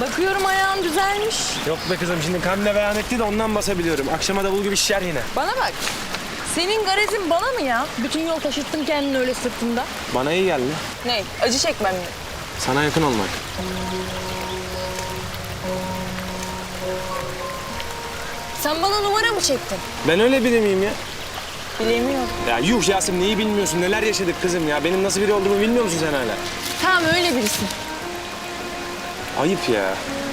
Bakıyorum ayağın düzelmiş. Yok be kızım şimdi kamle beyan etti de ondan basabiliyorum. Akşama davul gibi şişer yine. Bana bak. Senin garezin bana mı ya? Bütün yol taşıttın kendini öyle sırtında. Bana iyi geldi. Ne? Acı çekmem mi? Sana yakın olmak. Sen bana numara mı çektin? Ben öyle biri miyim ya? Bilemiyorum. Ya yuh Yasemin neyi bilmiyorsun? Neler yaşadık kızım ya? Benim nasıl biri olduğumu bilmiyor musun sen hala? Tamam öyle birisin. Ayıp ya.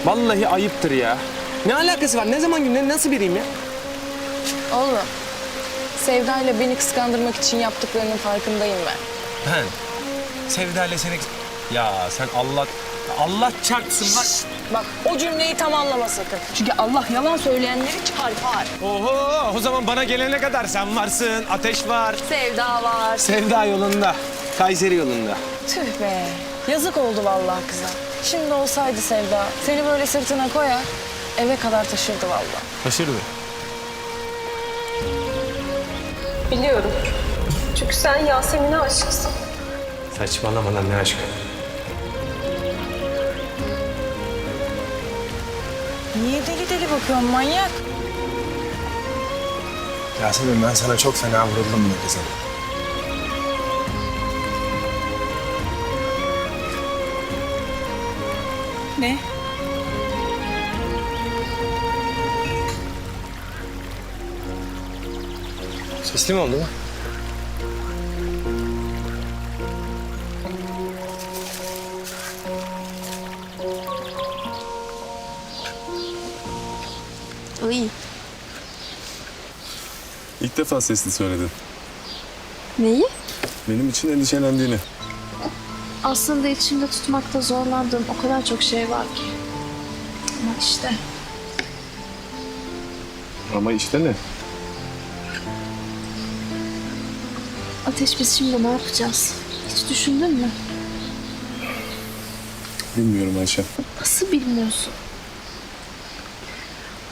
Vallahi ayıptır ya. Ne alakası var? Ne zaman gün? ne- Nasıl biriyim ya? Oğlum. Sevda ile beni kıskandırmak için yaptıklarının farkındayım ben. Ben. Sevda ile seni... Ya sen Allah... Allah çarpsın lan. Bak o cümleyi tam anlama sakın. Çünkü Allah yalan söyleyenleri çarpar. Oho o zaman bana gelene kadar sen varsın. Ateş var. Sevda var. Sevda yolunda. Kayseri yolunda. Tüh be. Yazık oldu vallahi kıza. Şimdi olsaydı Sevda seni böyle sırtına koyar eve kadar taşırdı vallahi. Taşırdı. Biliyorum. Çünkü sen Yasemin'e aşıksın. Saçmalama lan ne aşkı. Niye deli deli bakıyorsun manyak? Yasemin ben sana çok fena vuruldum mu kızım? Ne? Sesli mi oldu? İyi. İlk defa sesli söyledin. Neyi? Benim için endişelendiğini. Aslında içimde tutmakta zorlandığım o kadar çok şey var ki. Ama işte Ama işte ne? Ateş biz şimdi ne yapacağız? Hiç düşündün mü? Bilmiyorum Ayşe. Nasıl bilmiyorsun?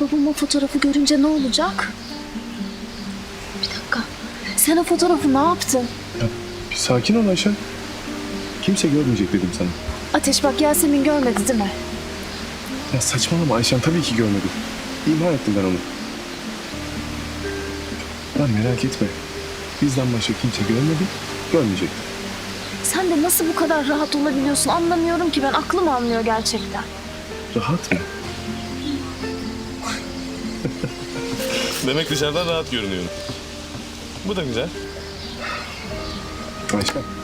Babam o fotoğrafı görünce ne olacak? Bir dakika. Sen o fotoğrafı ne yaptın? Bir sakin ol Ayşe. Kimse görmeyecek dedim sana. Ateş bak Yasemin görmedi değil mi? Ya saçmalama Ayşen tabii ki görmedim. İma ettim ben onu. Lan merak etme. Bizden başka kimse görmedi, görmeyecek. Sen de nasıl bu kadar rahat olabiliyorsun anlamıyorum ki ben aklım almıyor gerçekten. Rahat mı? Demek dışarıdan rahat görünüyorum. Bu da güzel. Ayşe.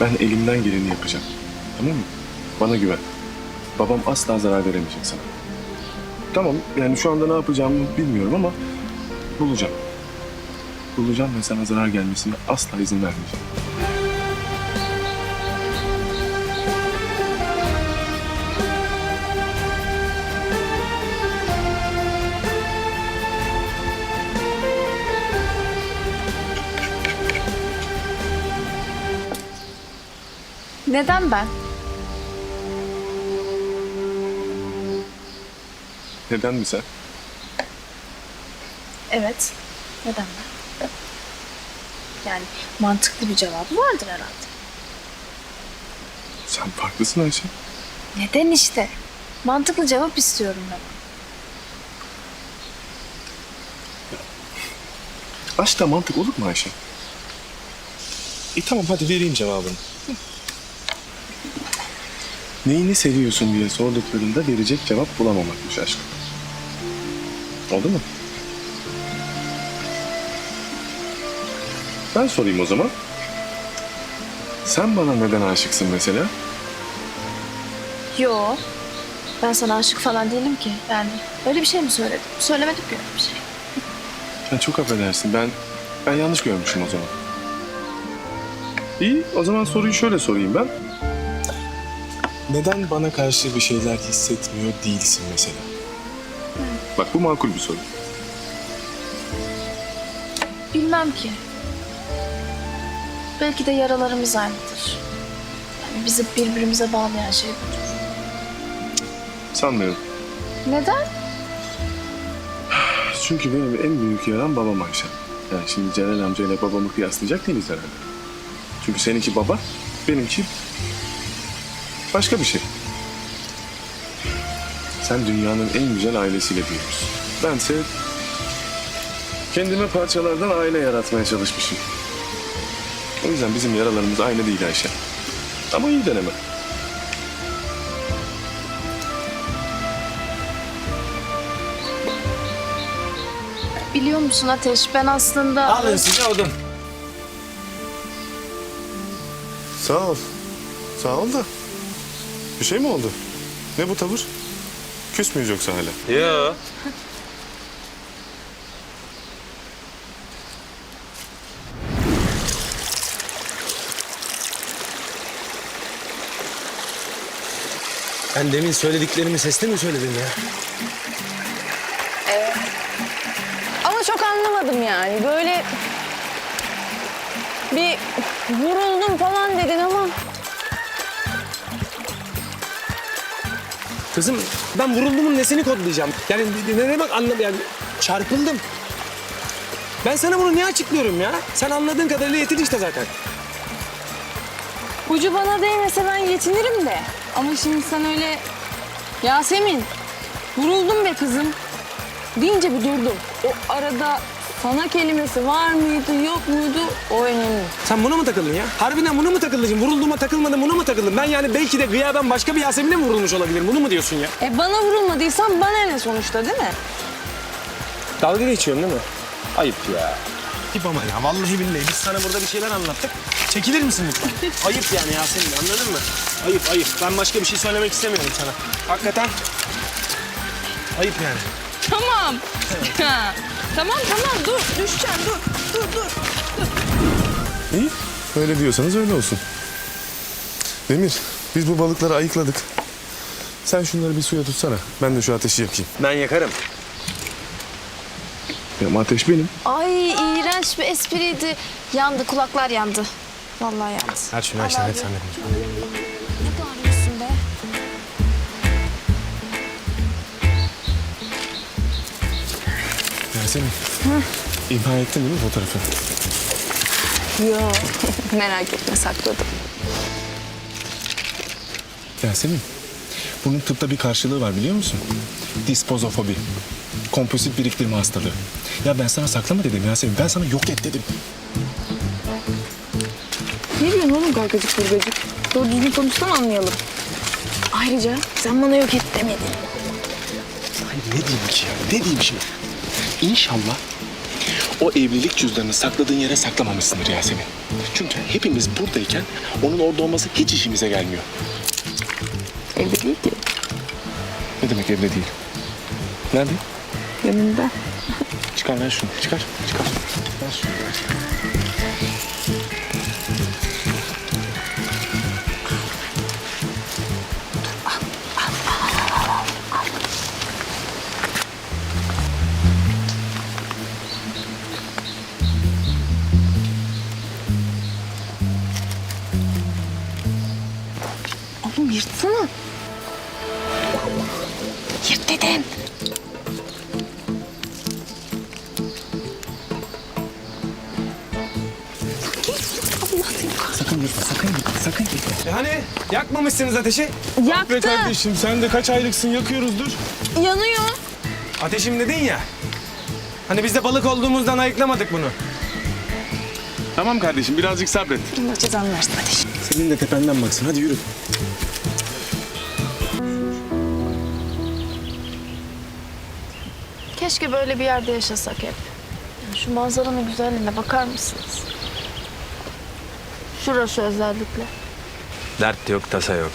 Ben elimden geleni yapacağım. Tamam mı? Bana güven. Babam asla zarar veremeyecek sana. Tamam yani şu anda ne yapacağımı bilmiyorum ama bulacağım. Bulacağım ve sana zarar gelmesine asla izin vermeyeceğim. Neden ben? Neden mi sen? Evet. Neden ben? Yani mantıklı bir cevabı vardır herhalde. Sen farklısın Ayşe. Neden işte? Mantıklı cevap istiyorum ben. Aşkta mantık olur mu Ayşe? E tamam hadi vereyim cevabını. Neyini seviyorsun diye sorduklarında verecek cevap bulamamakmış aşk. Oldu mu? Ben sorayım o zaman. Sen bana neden aşıksın mesela? Yo. Ben sana aşık falan değilim ki. Yani öyle bir şey mi söyledim? Söylemedim ki öyle bir şey. Ya çok affedersin ben ben yanlış görmüşüm o zaman. İyi o zaman soruyu şöyle sorayım ben. Neden bana karşı bir şeyler hissetmiyor değilsin mesela? Bak bu makul bir soru. Bilmem ki. Belki de yaralarımız aynıdır. Yani bizi birbirimize bağlayan şey budur. Sanmıyorum. Neden? Çünkü benim en büyük yaram babam Ayşe. Yani şimdi Celal amcayla babamı kıyaslayacak değiliz herhalde. Çünkü seninki baba, benimki Başka bir şey. Sen dünyanın en güzel ailesiyle büyümüşsün. Bense kendime parçalardan aile yaratmaya çalışmışım. O yüzden bizim yaralarımız aynı değil Ayşe. Ama iyi deneme. Biliyor musun Ateş ben aslında... Alın size odun. Sağ ol. Sağ ol da. Bir şey mi oldu? Ne bu tavır? Küs müyüz yoksa hala? Yo. Ben demin söylediklerimi sesli mi söyledim ya? Ama çok anlamadım yani. Böyle bir vuruldum falan dedin ama Kızım ben vuruldumun nesini kodlayacağım? Yani ne demek anlam yani çarpıldım. Ben sana bunu niye açıklıyorum ya? Sen anladığın kadarıyla yetin işte zaten. ucu bana değmese ben yetinirim de. Ama şimdi sen öyle Yasemin vuruldum be kızım deyince bir durdum. O arada sana kelimesi var mıydı yok muydu o önemli. Sen buna mı takıldın ya? Harbiden buna mı takıldın? şimdi? Vurulduğuma takılmadım buna mı takıldım? Ben yani belki de gıyaben başka bir Yasemin'e mi vurulmuş olabilirim? Bunu mu diyorsun ya? E bana vurulmadıysan bana ne sonuçta değil mi? Dalga geçiyorsun değil mi? Ayıp ya. Ayıp ama ya vallahi billahi biz sana burada bir şeyler anlattık. Çekilir misin lütfen? ayıp yani Yasemin anladın mı? Ayıp ayıp. Ben başka bir şey söylemek istemiyorum sana. Hakikaten ayıp yani. Tamam. Tamam tamam dur düşeceğim dur dur dur. İyi. Öyle diyorsanız öyle olsun. Demir, biz bu balıkları ayıkladık. Sen şunları bir suya tutsana. Ben de şu ateşi yakayım. Ben yakarım. Ya ateş benim. Ay iğrenç bir espriydi. Yandı kulaklar yandı. Vallahi yandı. Her şunu Ayşe hadi sen de konuş. Ne Yasemin. İmha ettin değil mi fotoğrafı? Yo merak etme sakladım. Yasemin. Bunun tıpta bir karşılığı var biliyor musun? Dispozofobi. Kompulsif biriktirme hastalığı. Ya ben sana saklama dedim Yasemin. Ben sana yok et dedim. Ne diyorsun oğlum gargacık burgacık? Doğru düzgün konuşsana anlayalım. Ayrıca sen bana yok et demedin. Hayır ne diyeyim ki ya? Ne diyeyim şimdi? İnşallah o evlilik cüzdanını sakladığın yere saklamamışsındır Yasemin. Çünkü hepimiz buradayken onun orada olması hiç işimize gelmiyor. Evde değil ki. Ne demek evde değil? Nerede? Yanında. Çıkar ver şunu. Çıkar. Çıkar. Ver şunu. Oğlum yırtsana. Yırt dedim. Sakın yırtma. Sakın yırtma. Sakın yırtma. E hani yakmamışsınız ateşi? Be Yaktı. kardeşim sen de kaç aylıksın yakıyoruz dur. Yanıyor. Ateşim dedin ya. Hani biz de balık olduğumuzdan ayıklamadık bunu. Tamam kardeşim birazcık sabret. Allah cezanı versin ateş. Senin de tependen baksın. Hadi yürü. Keşke böyle bir yerde yaşasak hep. Ya Şu manzaranın güzelliğine bakar mısınız? Şurası özellikle. Dert yok, tasa yok.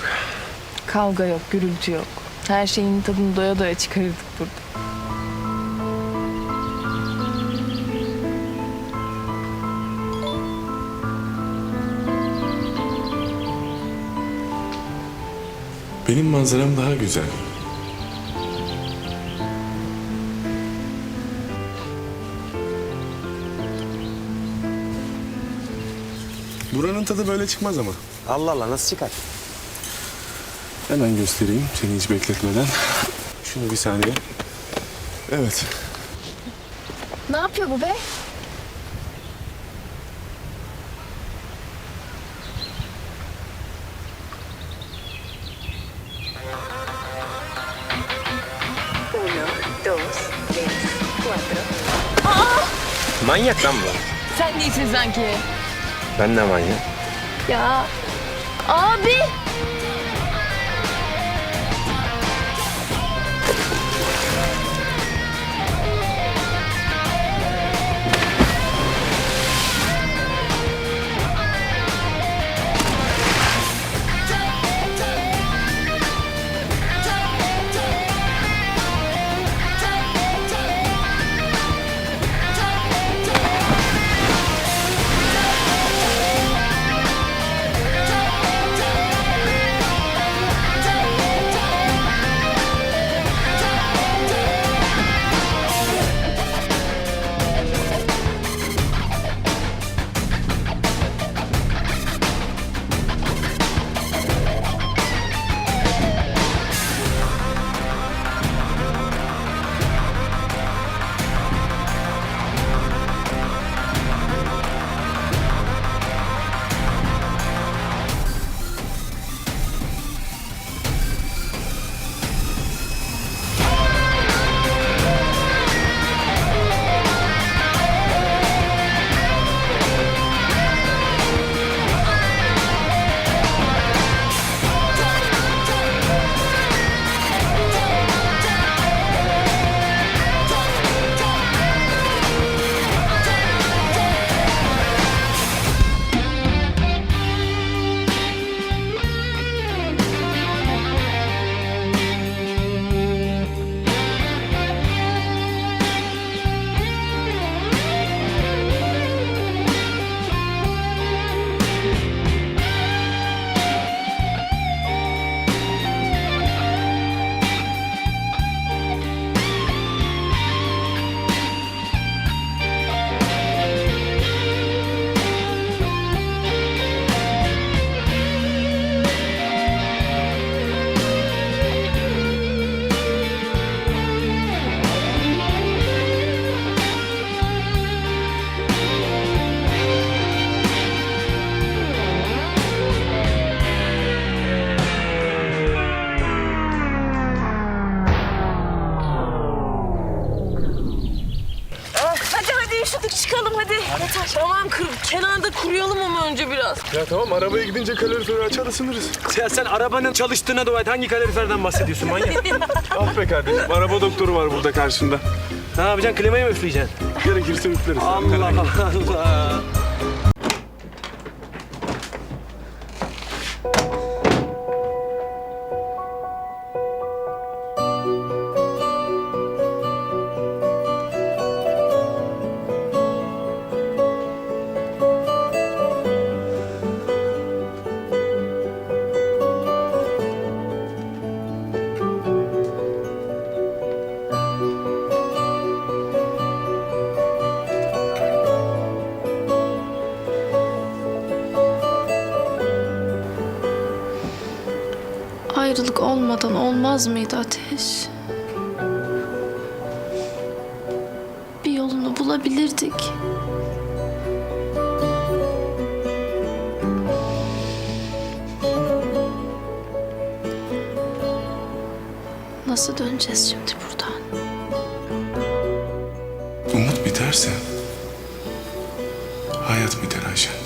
Kavga yok, gürültü yok. Her şeyin tadını doya doya çıkarırdık burada. Benim manzaram daha güzel. Buranın tadı böyle çıkmaz ama. Allah Allah nasıl çıkar? Hemen göstereyim seni hiç bekletmeden. Şunu bir saniye. Evet. Ne yapıyor bu be? Manyak lan bu. Sen değilsin sanki. Ben de manyak. Ya abi. Biraz. Ya tamam arabaya gidince kaloriferi açar ısınırız. Ya sen arabanın çalıştığına dua et. Hangi kaloriferden bahsediyorsun manyak? ah be kardeşim araba doktoru var burada karşında. ne yapacaksın? Klimayı mı üfleyeceksin? Gerekirse üfleriz. Allah Allah. Ayrılık olmadan olmaz mıydı Ateş? Bir yolunu bulabilirdik. Nasıl döneceğiz şimdi buradan? Umut biterse hayat biter Ayşe.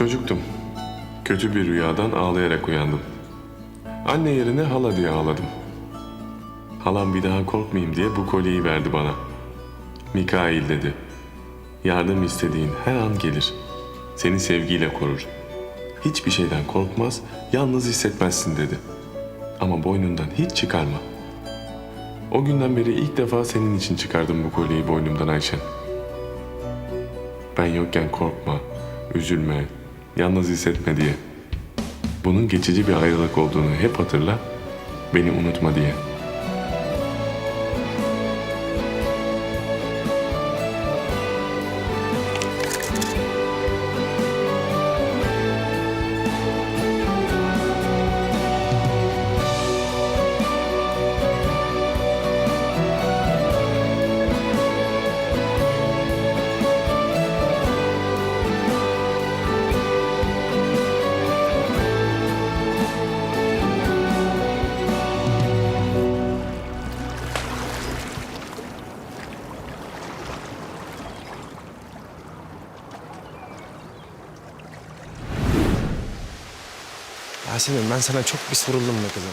Çocuktum. Kötü bir rüyadan ağlayarak uyandım. Anne yerine hala diye ağladım. Halam bir daha korkmayayım diye bu kolyeyi verdi bana. Mikail dedi. Yardım istediğin her an gelir. Seni sevgiyle korur. Hiçbir şeyden korkmaz, yalnız hissetmezsin dedi. Ama boynundan hiç çıkarma. O günden beri ilk defa senin için çıkardım bu kolyeyi boynumdan Ayşen. Ben yokken korkma, üzülme, yalnız hissetme diye. Bunun geçici bir ayrılık olduğunu hep hatırla, beni unutma diye. Yasemin ben sana çok pis vuruldum be kızım.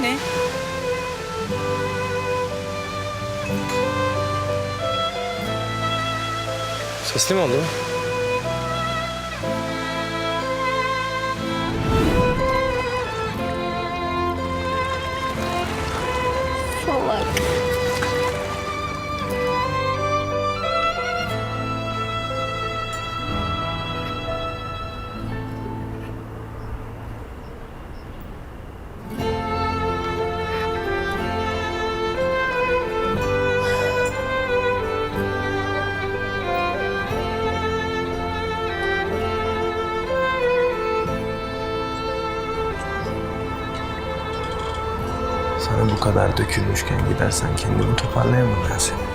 Ne? Sesli mi oldu? Bu kadar dökülmüşken gidersen kendini toparlayamam Yasemin.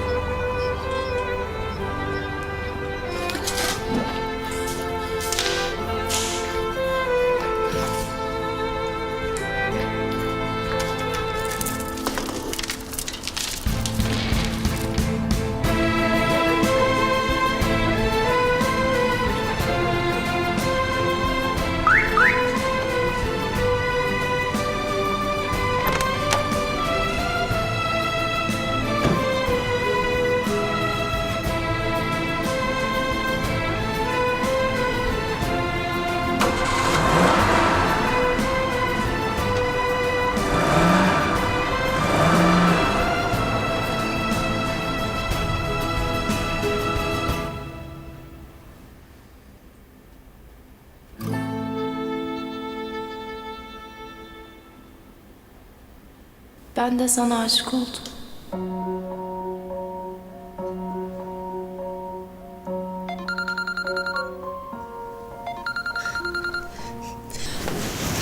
Ben de sana aşık oldum.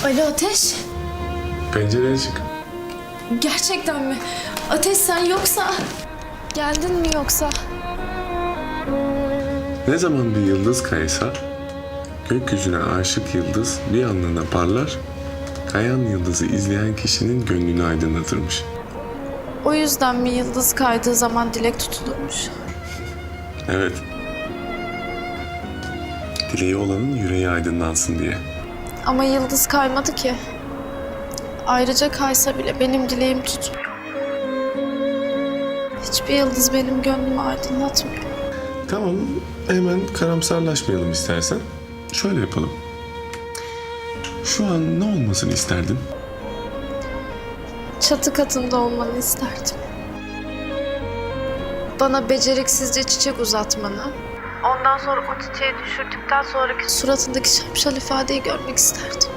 Alo Ateş. Pencereye çık. Gerçekten mi? Ateş sen yoksa... Geldin mi yoksa? Ne zaman bir yıldız kaysa, gökyüzüne aşık yıldız bir anlığına parlar, kayan yıldızı izleyen kişinin gönlünü aydınlatırmış. O yüzden mi yıldız kaydığı zaman dilek tutulurmuş? Evet. Dileği olanın yüreği aydınlansın diye. Ama yıldız kaymadı ki. Ayrıca kaysa bile benim dileğim tutmuyor. Hiçbir yıldız benim gönlümü aydınlatmıyor. Tamam, hemen karamsarlaşmayalım istersen. Şöyle yapalım. Şu an ne olmasını isterdin? Çatı katında olmanı isterdim. Bana beceriksizce çiçek uzatmanı. Ondan sonra o çiçeği düşürdükten sonraki suratındaki şapşal ifadeyi görmek isterdim.